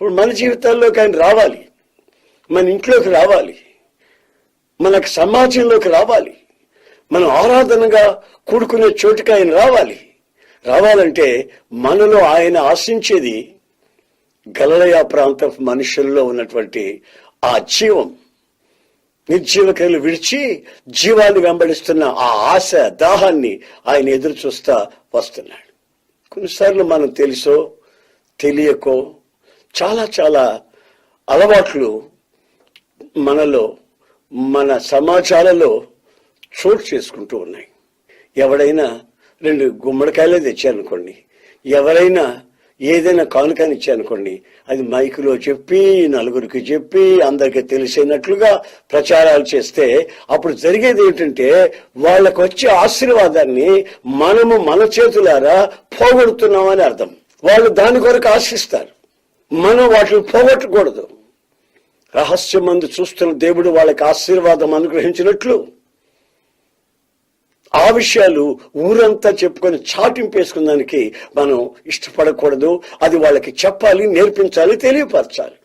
ఇప్పుడు మన జీవితాల్లోకి ఆయన రావాలి. మన ఇంట్లోకి రావాలి. మనకు సమాజంలోకి రావాలి. మనం ఆరాధనగా కూడుకునే చోటుకి ఆయన రావాలి. రావాలంటే మనలో ఆయన ఆశించేది గలలయ ప్రాంత మనుషుల్లో ఉన్నటువంటి ఆ జీవం. నిర్జీవక్రియలు విడిచి జీవాన్ని వెంబడిస్తున్న ఆ ఆశ దాహాన్ని ఆయన ఎదురు చూస్తా వస్తున్నాడు. కొన్నిసార్లు మనం తెలుసో తెలియకో చాలా చాలా అలవాట్లు మనలో మన సమాజాలలో చోటు చేసుకుంటూ ఉన్నాయి. ఎవడైనా రెండు గుమ్మడికాయలే తెచ్చానుకోండి ఎవరైనా ఏదైనా కానుకని ఇచ్చారనుకోండి అది మైకులో చెప్పి నలుగురికి చెప్పి అందరికి తెలిసినట్లుగా ప్రచారాలు చేస్తే అప్పుడు జరిగేది ఏంటంటే వాళ్ళకు వచ్చే ఆశీర్వాదాన్ని మనము మన చేతులారా పోగొడుతున్నామని అర్థం. వాళ్ళు దాని కొరకు ఆశిస్తారు. మనం వాటిని పోగొట్టకూడదు. రహస్యం మందు చూస్తున్న దేవుడు వాళ్ళకి ఆశీర్వాదం అనుగ్రహించినట్లు ఆ విషయాలు ఊరంతా చెప్పుకొని చాటింపేసుకున్నానికి మనం ఇష్టపడకూడదు. అది వాళ్ళకి చెప్పాలి నేర్పించాలి తెలియపరచాలి.